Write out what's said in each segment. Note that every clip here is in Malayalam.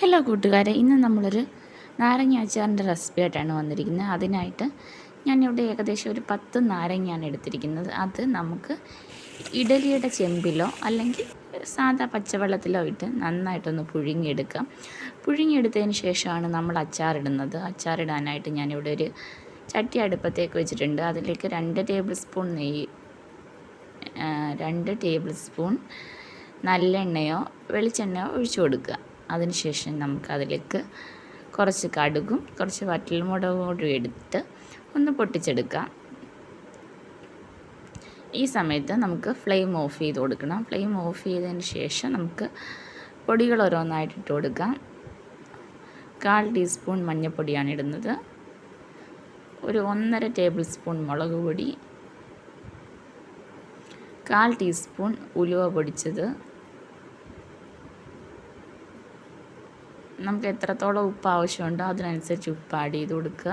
ഹലോ കൂട്ടുകാരെ. ഇന്ന് നമ്മളൊരു നാരങ്ങ അച്ചാറിന്റെ റെസിപ്പി ആയിട്ടാണ് വന്നിരിക്കുന്നത്. അതിനായിട്ട് ഞാനിവിടെ ഏകദേശം ഒരു പത്ത് നാരങ്ങയാണ് എടുത്തിരിക്കുന്നത്. അത് നമുക്ക് ഇഡലിയുടെ ചെമ്പിലോ അല്ലെങ്കിൽ സാധാ പച്ചവെള്ളത്തിലോ ഇട്ട് നന്നായിട്ടൊന്ന് പുഴുങ്ങിയെടുക്കാം. പുഴുങ്ങിയെടുത്തതിന് ശേഷമാണ് നമ്മൾ അച്ചാറിടുന്നത്. അച്ചാറിടാനായിട്ട് ഞാനിവിടെ ഒരു ചട്ടി അടുപ്പത്തേക്ക് വെച്ചിട്ടുണ്ട്. അതിലേക്ക് രണ്ട് ടേബിൾ സ്പൂൺ നെയ്യ് രണ്ട് ടേബിൾ സ്പൂൺ നല്ലെണ്ണയോ വെളിച്ചെണ്ണയോ ഒഴിച്ചു കൊടുക്കുക. അതിനുശേഷം നമുക്ക് അതിലേക്ക് കുറച്ച് കടുകും കുറച്ച് വറ്റൽമുളകും എടുത്ത് ഒന്ന് പൊട്ടിച്ചെടുക്കാം. ഈ സമയത്ത് നമുക്ക് ഫ്ലെയിം ഓഫ് ചെയ്ത് കൊടുക്കണം. ഫ്ലെയിം ഓഫ് ചെയ്തതിന് ശേഷം നമുക്ക് പൊടികൾ ഓരോന്നായിട്ട് ഇട്ട് കൊടുക്കാം. കാൽ ടീസ്പൂൺ മഞ്ഞൾപ്പൊടിയാണ് ഇടുന്നത്. ഒരു ഒന്നര ടേബിൾ സ്പൂൺ മുളക് പൊടി. കാൽ ടീസ്പൂൺ ഉലുവ പൊടിച്ചത്. നമുക്ക് എത്രത്തോളം ഉപ്പ് ആവശ്യമുണ്ടോ അതിനനുസരിച്ച് ഉപ്പ് ആഡ് ചെയ്ത് കൊടുക്കുക.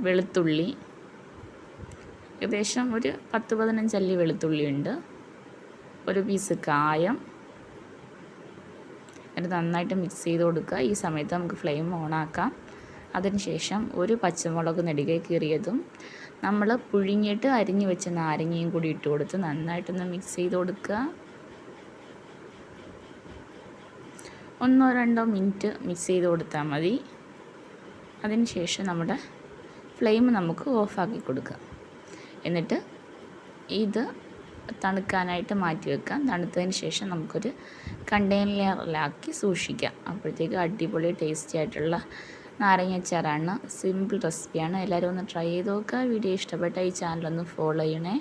വെളുത്തുള്ളി. ഏകദേശം ഒരു പത്ത് പതിനഞ്ചല്ലി വെളുത്തുള്ളി ഉണ്ട്. ഒരു പീസ് കായം. എന്നിട്ട് നന്നായിട്ട് മിക്സ് ചെയ്ത് കൊടുക്കുക. ഈ സമയത്ത് നമുക്ക് ഫ്ലെയിം ഓണാക്കാം അതിനുശേഷം ഒരു പച്ചമുളക് നെടുകെ കീറിയതും നമ്മൾ പുഴുങ്ങിയിട്ട് അരിഞ്ഞു വെച്ച നാരങ്ങയും കൂടി ഇട്ട് കൊടുത്ത് നന്നായിട്ടൊന്ന് മിക്സ് ചെയ്ത് കൊടുക്കുക. ഒന്നോ രണ്ടോ മിനിറ്റ് മിക്സ് ചെയ്ത് കൊടുത്താൽ മതി. അതിന് ശേഷം നമ്മുടെ ഫ്ലെയിം നമുക്ക് ഓഫാക്കി കൊടുക്കാം. എന്നിട്ട് ഇത് തണുക്കാനായിട്ട് മാറ്റി വെക്കാം. തണുത്തതിന് ശേഷം നമുക്കൊരു കണ്ടെയ്നറിലാക്കി സൂക്ഷിക്കാം. അപ്പോഴത്തേക്ക് അടിപൊളി ടേസ്റ്റി ആയിട്ടുള്ള നാരങ്ങ സിമ്പിൾ റെസിപ്പിയാണ്. എല്ലാവരും ഒന്ന് ട്രൈ ചെയ്ത് നോക്കുക. വീഡിയോ ഇഷ്ടപ്പെട്ടാൽ ഈ ചാനലൊന്ന് ഫോളോ ചെയ്യണേ.